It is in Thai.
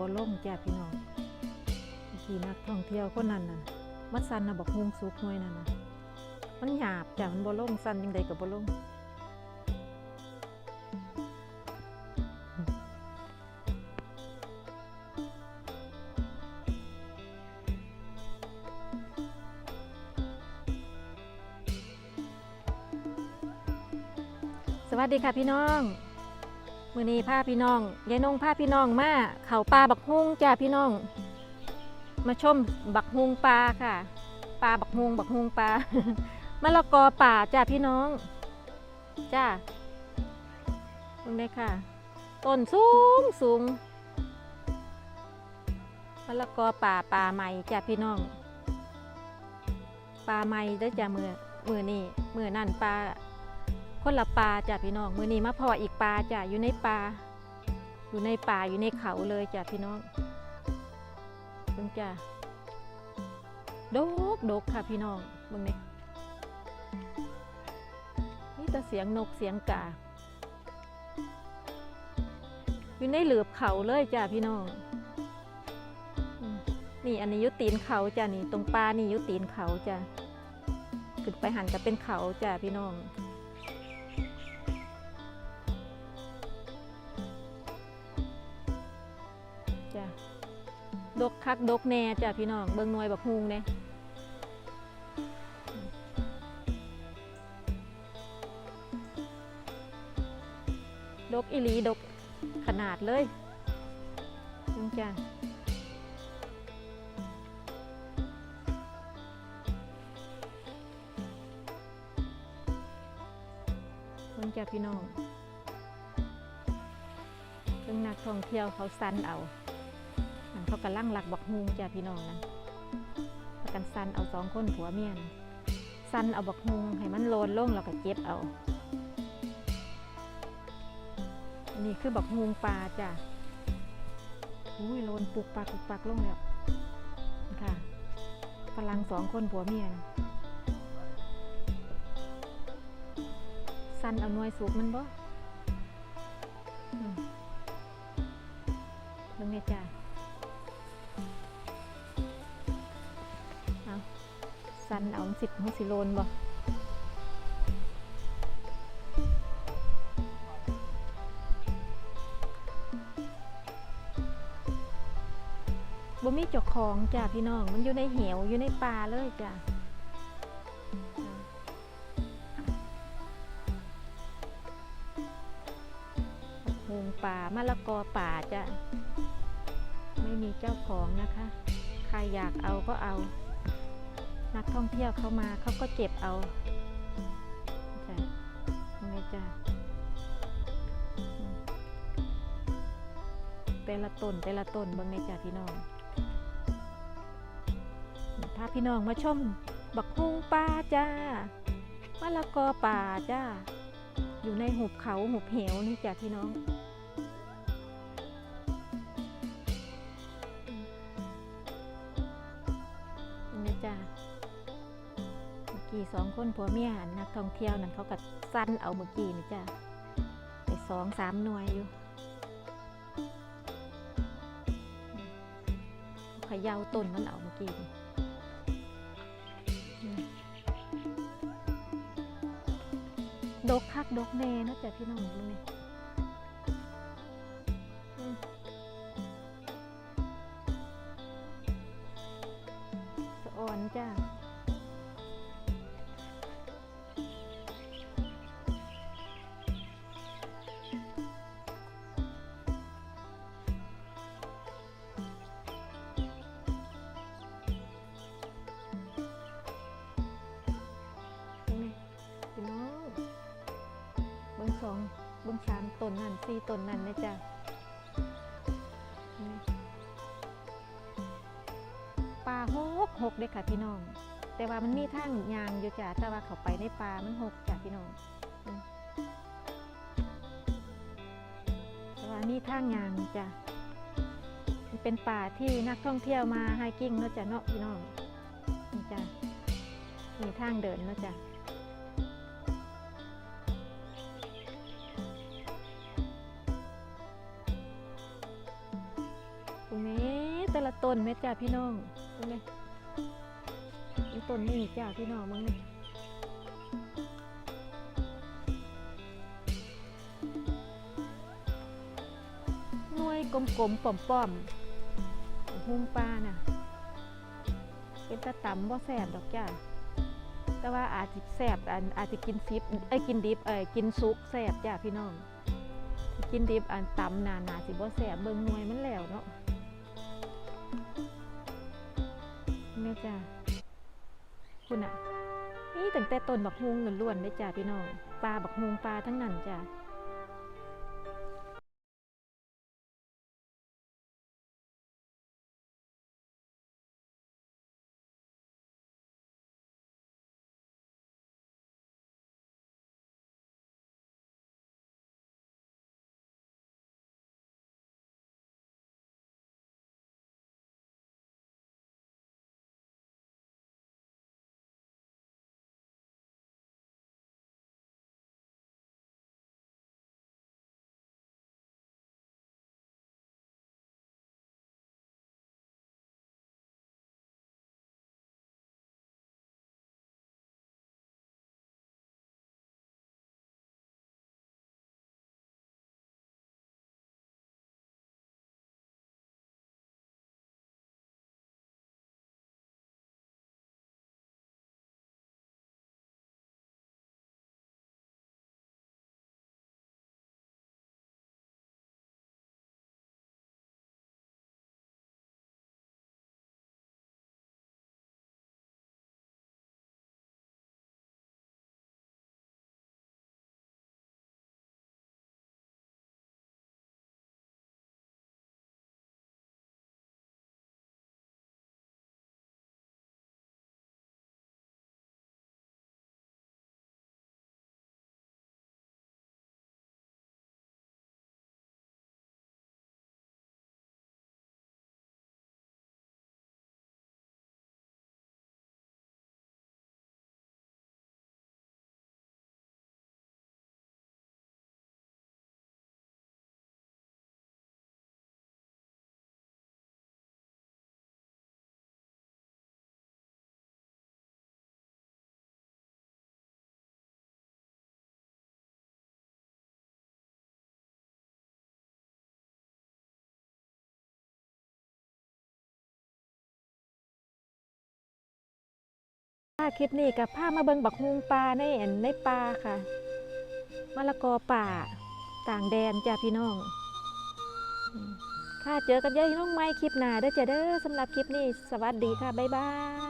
บ่ลงจ้าพี่น้องขี่นักท่องเที่ยวคนนั้นน่ะมันสันน่ะบอกฮวงสุกหน่วยนั่นน่ะมันหยาบจ้ะมันบ่ลงสันยังไดก็บ่ลงสวัสดีค่ะพี่น้อง มือนี้พาพี่น้องยายนงพาพี่น้องมาเขาปลาบักฮุงจ้าพี่น้อง มาชมบักฮุงปลาค่ะปลาบักฮุงบักฮุงปลามะละกอป่าจ้าพี่น้องจ้าตรงนี้ค่ะต้นสูงสูงมะละกอป่าป่าใหม่จ้าพี่น้องปลาใหม่ได้จ้ามือมือนี่มือนั่นปลา คนละปลาจ้ะพี่น้องมือนี้มาพออีกปลาจ้ะอยู่ในป่าอยู่ในป่าอยู่ในเขาเลยจ้ะพี่น้องเบิ่งจ้ะดกดกค่ะพี่น้องเบิ่งนี่นี่แต่เสียงนกเสียงกาอยู่ในเหลือบเขาเลยจ้ะพี่น้องนี่อันนี้ยุตีนเขาจ้ะนี่ตรงปลานี่ยุตีนเขาจ้ะขึ้นไปหันจะเป็นเขาจ้ะพี่น้อง จ้ะดกคักดกแน่จ้ะพี่น้องเบิ่งหน่วยบักฮุงเนี่ยดกอีลีดกขนาดเลยนึงจ้ะเบิ่งจ้ะพี่น้องเบิ่งนักท่องเที่ยวเขาสันเอา มันเขาลังหลักบักฮุงจ้าพี่น้องนะพากันสั้นเอาสองคนผัวเมียนสั้นเอาบักฮุงให้มันโลนลงแล้วก็เก็บเอา อันนี้คือบักฮุงปลาจ้ะอุ้ยโลนปุกปักปุกปักลงแล้วค่ะพลังสองคนผัวเมียนะสั้นเอาหน่วยสูบมันบ่อืมเบิ่งไงจ้ะ สันเอาสิบหัวสิโลนบ่บ่มีเจ้าของจ้ะพี่น้อง มันอยู่ในเหวอยู่ในป่าเลยจ้ะโฮงป่ามะละกอป่าจ้ะ ไม่มีเจ้าของนะคะ ใครอยากเอาก็เอา นักท่องเที่ยวเข้ามาเขาก็เก็บเอาจ้ะยังไงจ้ะแต่ละต้นแต่ละต้นบางในจ้ะพี่น้องพาพี่น้องมาชมบักฮุงป่าจ้ามะละกอป่าจ้าอยู่ในหุบเขาหุบเหวนี่จ้ะพี่น้อง กี้สองคนผัวเมียนักท่องเที่ยวนั่นเขาก็สั้นเอาเมื่อกี้นี่จ้ะไปสองสามหน่วยอยู่ขาย่าต้นมันเอาเมื่อกี้นี่ดกคักดกแน่นาะจ้ะพี่น้องดูนี่สะอ่อนจ้า องบิ้งสามต้นนั่นสี่ต้นนั่นนะจ๊ะนี่ปลาหกหกเด้ค่ะพี่น้อง แต่ว่ามันมีทางยางอยู่จ้ะแต่ว่าเขาไปในป่ามันหกจ้ะพี่น้องแต่ว่ามีทางยางจ้ะมันเป็นป่าที่นักท่องเที่ยวมาไฮกิ้งเนาะจ้ะเนาะพี่น้องนี่จ้ะมีทางเดินเนาะจ้ะ ตรงนี้แต่ละต้นเม็ดจ้าพี่น้องตรงนี้มีต้นนี่จ้าพี่น้องมึงนี่หน่วยกลมๆป้อมๆหุงปลาน่ะ เป็นตะตำบ่แสบดอกจ้าแต่ว่าอาจจะแสบอันอาจจะกินซิปไอ้กินดิบเอ้กินซุกแสบจ้าพี่น้อง กินดิบอันตำนานาสิบ่แสบเบิ่งหน่วยมันแล้ว ตั้งแต่ต้นบักฮุงล้วนๆเลยจ้าพี่น้องปลาบักฮุงปลาทั้งนั้นจ้าค่ะ คลิปนี้กับพามาเบิงบักฮุงปลาในอันในปลาค่ะมะละกอป่าต่างแดนจ้าพี่น้องค่ะเจอกันเยอะพี่น้องไม่คลิปหน้าเด้อจ้าเด้อสำหรับคลิปนี้ สวัสดีค่ะ บ๊ายบาย